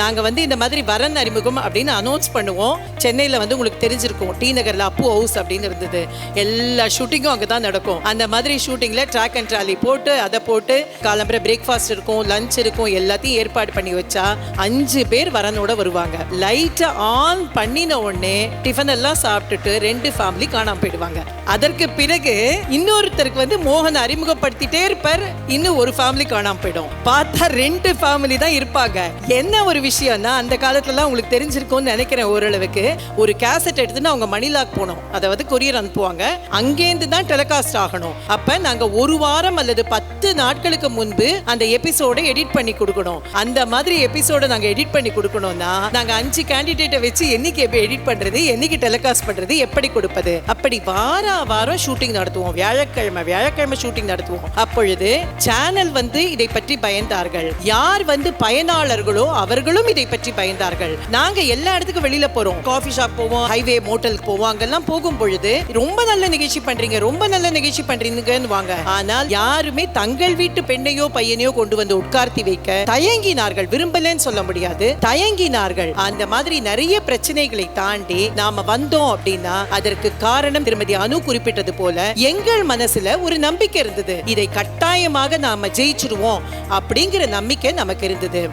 நாங்க வந்து இந்த மாதிரி வரன் அறிமுகம் அப்படின்னு அனௌன்ஸ் பண்ணுவோம். சென்னையில் வந்து உங்களுக்கு தெரிஞ்சிருக்கும். டி நகரில் அப்பு ஹவுஸ் அப்படின்னு இருந்தது. எல்லா ஷூட்டிங்கும் அங்கே தான் நடக்கும். அந்த மாதிரி ஷூட்டிங்கில் ட்ராக் அண்ட் ட்ராலி போட்டு அதை போட்டு காலம்பரை பிரேக்ஃபாஸ்ட் இருக்கும் லஞ்ச் இருக்கும் எல்லாத்தையும் ஏற்பாடு பண்ணி வச்சா அஞ்சு பேர் வரனோட வருவாங்க. லைட்டை ஆன் பண்ணின உடனே டிஃபன் எல்லாம் சாப்பிட்டுட்டு ரெண்டு ஃபேமிலி காணாம போயிடுவாங்க. அதற்கு பிறகு இன்னொருத்தருக்கு வந்து மோகன் அறிமுகப்படுத்திட்டே இருப்பார். இன்னும் ஒரு ஃபேமிலி காணாம போயிடும். பார்த்தா ரெண்டு ஃபேமிலி தான் இருப்பாங்க. என்ன ஒரு விஷயம்னா அந்த காலத்துலலாம் உங்களுக்கு தெரிஞ்சிருக்கும்னு நினைக்கிறேன் ஓரளவுக்கு. ஒரு கேசட் எடுத்துன்னு அவங்க மணிலாக் போனோம். அதாவது கொரியர் அனுப்புவாங்க. அங்கேருந்து தான் டெலிகாஸ்ட் ஆகணும். அப்ப நாங்க ஒரு வாரம் அல்லது பத்து நாட்களுக்கு முன்பு அந்த எபிசோடை எடிட் பண்ணி கொடுக்கணும். அந்த மாதிரி எபிசோடை நாங்க எடிட் பண்ணி கொடுக்கணும்னா நாங்க அஞ்சு கேண்டிடேட்டை வச்சு என்னைக்கு எடிட் பண்றது என்னைக்கு டெலிகாஸ்ட் பண்றது எப்படி கொடுப்பது? அப்படி வார வாரம் ஷூட்டிங் நடத்துவோம். வியாழக்கிழமை வியாழக்கிழமை ஷூட்டிங் நடத்துவோம். அப்பொழுது சேனல் வந்து இதை பற்றி பயந்தார்கள். யார் வந்து பயனாளர்களோ அவர்களும் இதை பற்றி பயந்தார்கள். நாங்க எல்லா இடத்துக்கும் வெளியில போறோம். காஃபி ஷாப் போவோம் ஹைவே மோட்டலுக்கு போவோம். அங்கெல்லாம் போகும் பொழுது ரொம்ப நல்ல நிகழ்ச்சி பண்றீங்க ரொம்ப நல்ல நிகழ்ச்சி பண்றீங்கன்னு வாங்க ஆனால் யாருமே தங்கள் வீட்டு பெண்ணையோ பையனையோ கொண்டு வந்து உட்கார்த்தி வைக்க தயங்கினார்கள். விரும்பலன்னு சொல்ல முடியாது. தயங்கினார்கள். அந்த மாதிரி நிறைய பிரச்சனைகளை தாண்டி நாம வந்தோம் அப்படின்னா அதற்கு காரணம் திருமதி அனு குறிப்பிட்டது போல எங்கள் மனசுல ஒரு நம்பிக்கை இருந்தது. இதை கட்டாயமாக நாம ஜெயிச்சிருவோம் அப்படிங்கிற நம்பிக்கை நமக்கு இருந்தது.